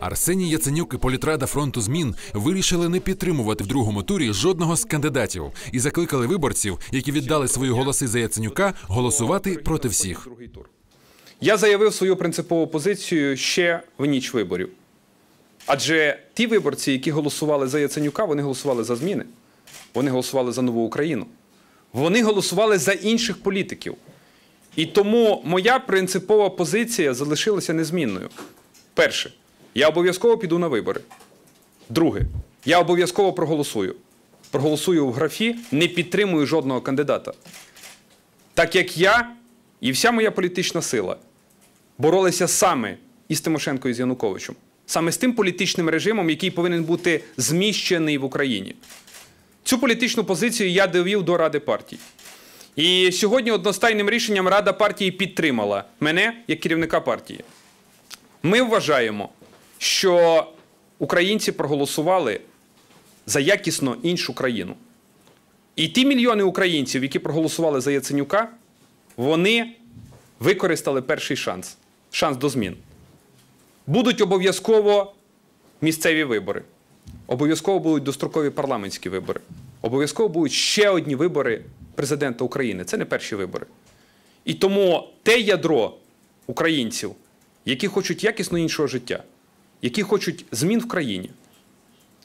Арсеній Яценюк і політрада фронту змін вирішили не підтримувати в другому турі жодного з кандидатів і закликали виборців, які віддали свої голоси за Яценюка, голосувати проти всіх. Я заявив свою принципову позицію ще в ніч виборів. Адже ті виборці, які голосували за Яценюка, вони голосували за зміни, вони голосували за нову Україну, вони голосували за інших політиків. І тому моя принципова позиція залишилася незмінною. Перше, я обов'язково піду на вибори. Друге, я обов'язково проголосую. Проголосую в графі, не підтримую жодного кандидата. Так як я і вся моя політична сила боролися саме із Тимошенко і з Януковичем, саме з тим політичним режимом, який повинен бути зміщений в Україні. Цю політичну позицію я довів до Ради партій. І сьогодні одностайним рішенням Рада партії підтримала мене як керівника партії. Ми вважаємо, що українці проголосували за якісно іншу країну. І ті мільйони українців, які проголосували за Яценюка, вони використали перший шанс шанс до змін. Будуть обов'язково місцеві вибори, обов'язково будуть дострокові парламентські вибори, обов'язково будуть ще одні вибори президента України. Це не перші вибори. І тому те ядро українців, які хочуть якісно іншого життя, які хочуть змін в країні,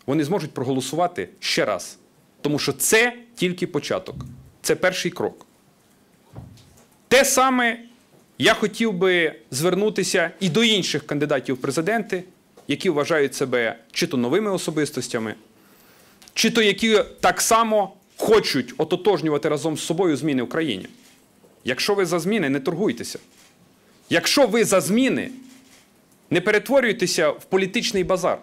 вони зможуть проголосувати ще раз. Тому що це тільки початок, це перший крок. Те саме я хотів би звернутися і до інших кандидатів в президенти, які вважають себе чи то новими особистостями, чи то які так само хочуть ототожнювати разом з собою зміни в країні. Якщо ви за зміни, не торгуйтеся. Якщо ви за зміни, не перетворюйтеся в політичний базар.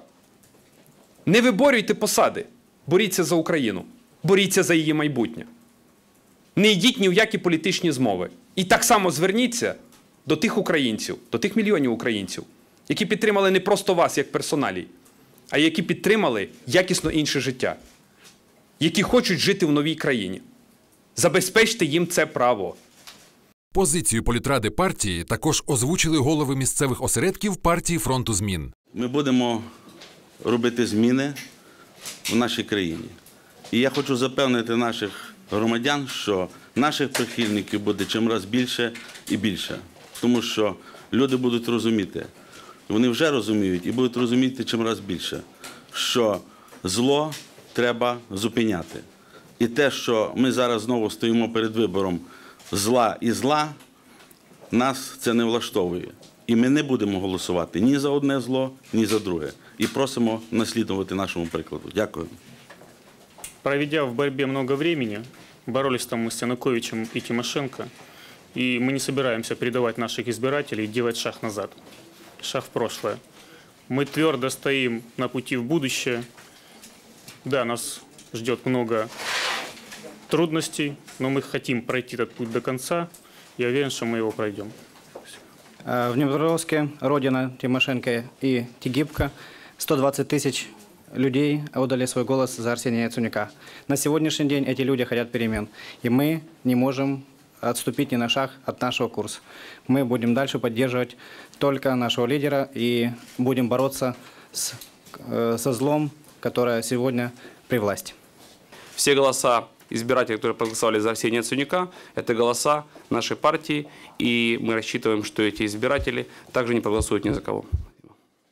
Не виборюйте посади, боріться за Україну, боріться за її майбутнє. Не йдіть ні в які політичні змови. І так само зверніться до тих українців, до тих мільйонів українців, які підтримали не просто вас як персоналій, а які підтримали якісно інше життя, які хочуть жити в новій країні. Забезпечте їм це право. Позицію політради партії також озвучили голови місцевих осередків партії фронту змін. Ми будемо робити зміни в нашій країні. І я хочу запевнити наших громадян, що наших прихильників буде чимраз більше і більше. Тому що люди будуть розуміти, вони вже розуміють і будуть розуміти чимраз більше, що зло треба зупиняти. І те, що ми зараз знову стоїмо перед вибором зла і зла, нас це не влаштовує. І ми не будемо голосувати ні за одне зло, ні за друге. І просимо наслідувати нашому прикладу. Дякую. Проведя в борьбе много времени, боролись там мы с Януковичем и Тимошенко, и мы не собираемся предавать наших избирателей и делать шаг назад, шаг в прошлое. Мы твердо стоим на пути в будущее. Да, нас ждет много трудностей, но мы хотим пройти этот путь до конца. Я уверен, что мы его пройдем. Э, В Днепропетровске, родина Тимошенко и Тигибко, 120 тысяч людей отдали свой голос за Арсения Яценюка. На сегодняшний день эти люди хотят перемен, и мы не можем отступить ни на шаг от нашего курса. Мы будем дальше поддерживать только нашего лидера и будем бороться с, э, со злом, которое сегодня при власти. Все голоса избирателей, которые проголосовали за Арсения Яценюка, это голоса нашей партии, и мы рассчитываем, что эти избиратели также не проголосуют ни за кого.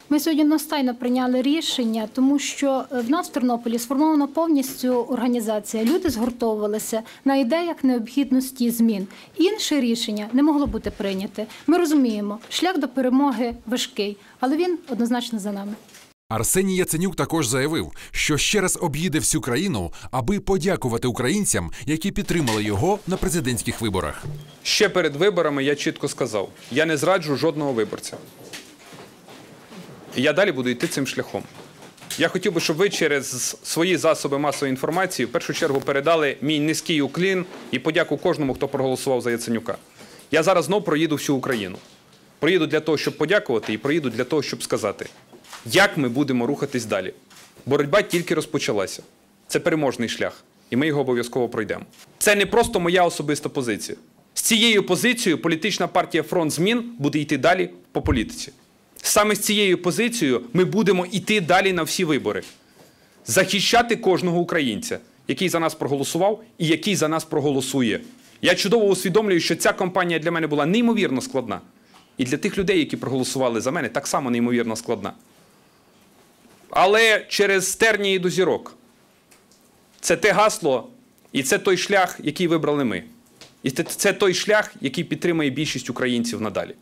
Ми сьогодні настайно прийняли рішення, тому що е, в нас в Тернополі сформована повністю організація. Люди згуртовувалися на ідеях необхідності змін. Інше рішення не могло бути прийняте. Ми розуміємо, шлях до перемоги важкий, але він однозначно за нами. Арсеній Яценюк також заявив, що ще раз об'їде всю країну, аби подякувати українцям, які підтримали його на президентських виборах. Ще перед виборами я чітко сказав: я не зраджу жодного виборця. Я далі буду йти цим шляхом. Я хотів би, щоб ви через свої засоби масової інформації в першу чергу передали мій низький уклін і подяку кожному, хто проголосував за Яценюка. Я зараз знов проїду всю Україну. Проїду для того, щоб подякувати, і проїду для того, щоб сказати, як ми будемо рухатись далі. Боротьба тільки розпочалася. Це переможний шлях, і ми його обов'язково пройдемо. Це не просто моя особиста позиція. З цією позицією політична партія Фронт змін буде йти далі по політиці. Саме з цією позицією ми будемо йти далі на всі вибори, захищати кожного українця, який за нас проголосував і який за нас проголосує. Я чудово усвідомлюю, що ця кампанія для мене була неймовірно складна. І для тих людей, які проголосували за мене, так само неймовірно складна. Але через тернії до зірок. Це те гасло, і це той шлях, який вибрали ми. І це, той шлях, який підтримує більшість українців надалі.